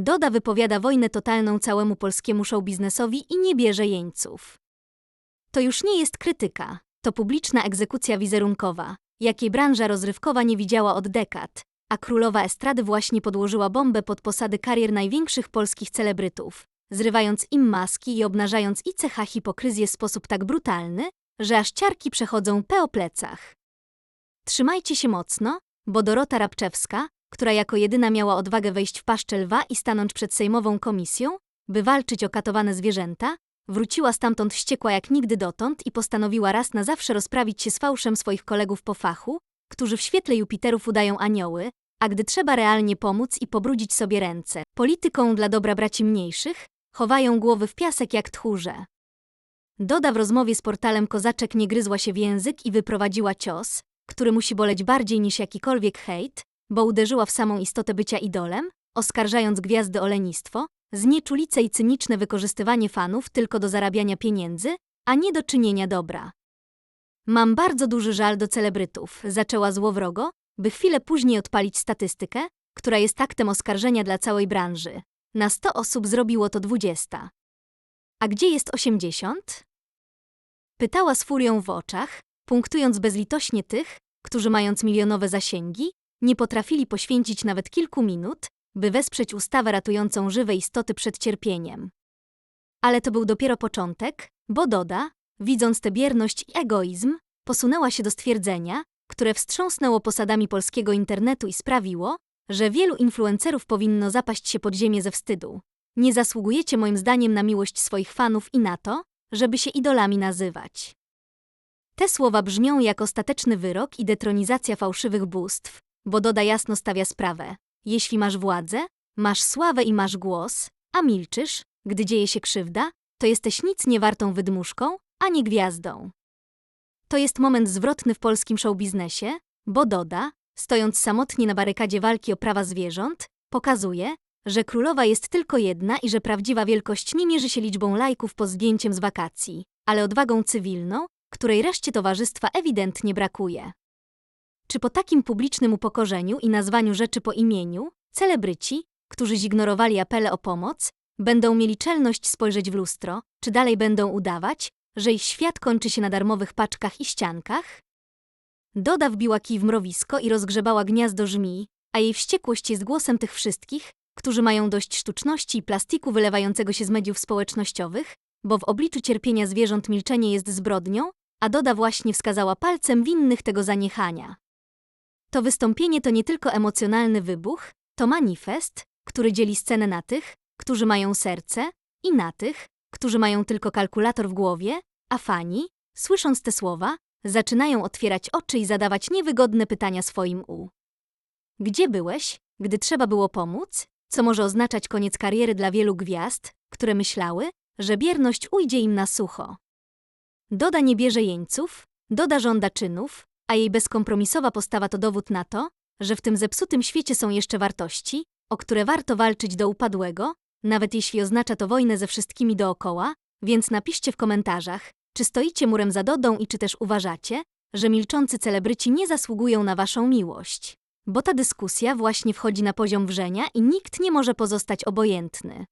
Doda wypowiada wojnę totalną całemu polskiemu showbiznesowi i nie bierze jeńców. To już nie jest krytyka, to publiczna egzekucja wizerunkowa, jakiej branża rozrywkowa nie widziała od dekad, a królowa estrady właśnie podłożyła bombę pod posady karier największych polskich celebrytów, zrywając im maski i obnażając i cecha hipokryzję w sposób tak brutalny, że aż ciarki przechodzą pe o plecach. Trzymajcie się mocno, bo Dorota Rabczewska, która jako jedyna miała odwagę wejść w paszczę lwa i stanąć przed sejmową komisją, by walczyć o katowane zwierzęta, wróciła stamtąd wściekła jak nigdy dotąd i postanowiła raz na zawsze rozprawić się z fałszem swoich kolegów po fachu, którzy w świetle Jupiterów udają anioły, a gdy trzeba realnie pomóc i pobrudzić sobie ręce, polityką dla dobra braci mniejszych, chowają głowy w piasek jak tchórze. Doda w rozmowie z portalem Kozaczek nie gryzła się w język i wyprowadziła cios, który musi boleć bardziej niż jakikolwiek hejt, bo uderzyła w samą istotę bycia idolem, oskarżając gwiazdy o lenistwo, znieczulice i cyniczne wykorzystywanie fanów tylko do zarabiania pieniędzy, a nie do czynienia dobra. Mam bardzo duży żal do celebrytów, zaczęła złowrogo, by chwilę później odpalić statystykę, która jest aktem oskarżenia dla całej branży. Na 100 osób zrobiło to 20. A gdzie jest 80? Pytała z furią w oczach, punktując bezlitośnie tych, którzy mając milionowe zasięgi, nie potrafili poświęcić nawet kilku minut, by wesprzeć ustawę ratującą żywe istoty przed cierpieniem. Ale to był dopiero początek, bo Doda, widząc tę bierność i egoizm, posunęła się do stwierdzenia, które wstrząsnęło posadami polskiego internetu i sprawiło, że wielu influencerów powinno zapaść się pod ziemię ze wstydu. Nie zasługujecie moim zdaniem na miłość swoich fanów i na to, żeby się idolami nazywać. Te słowa brzmią jak ostateczny wyrok i detronizacja fałszywych bóstw, bo Doda jasno stawia sprawę. Jeśli masz władzę, masz sławę i masz głos, a milczysz, gdy dzieje się krzywda, to jesteś nic niewartą wydmuszką, a nie gwiazdą. To jest moment zwrotny w polskim showbiznesie, bo Doda, stojąc samotnie na barykadzie walki o prawa zwierząt, pokazuje, że królowa jest tylko jedna i że prawdziwa wielkość nie mierzy się liczbą lajków po zdjęciem z wakacji, ale odwagą cywilną, której reszcie towarzystwa ewidentnie brakuje. Czy po takim publicznym upokorzeniu i nazwaniu rzeczy po imieniu, celebryci, którzy zignorowali apele o pomoc, będą mieli czelność spojrzeć w lustro, czy dalej będą udawać, że ich świat kończy się na darmowych paczkach i ściankach? Doda wbiła kij w mrowisko i rozgrzebała gniazdo żmii, a jej wściekłość jest głosem tych wszystkich, którzy mają dość sztuczności i plastiku wylewającego się z mediów społecznościowych, bo w obliczu cierpienia zwierząt milczenie jest zbrodnią, a Doda właśnie wskazała palcem winnych tego zaniechania. To wystąpienie to nie tylko emocjonalny wybuch, to manifest, który dzieli scenę na tych, którzy mają serce, i na tych, którzy mają tylko kalkulator w głowie, a fani, słysząc te słowa, zaczynają otwierać oczy i zadawać niewygodne pytania swoim u. Gdzie byłeś, gdy trzeba było pomóc? Co może oznaczać koniec kariery dla wielu gwiazd, które myślały, że bierność ujdzie im na sucho. Doda nie bierze jeńców, Doda żąda czynów, a jej bezkompromisowa postawa to dowód na to, że w tym zepsutym świecie są jeszcze wartości, o które warto walczyć do upadłego, nawet jeśli oznacza to wojnę ze wszystkimi dookoła, więc napiszcie w komentarzach, czy stoicie murem za Dodą i czy też uważacie, że milczący celebryci nie zasługują na waszą miłość. Bo ta dyskusja właśnie wchodzi na poziom wrzenia i nikt nie może pozostać obojętny.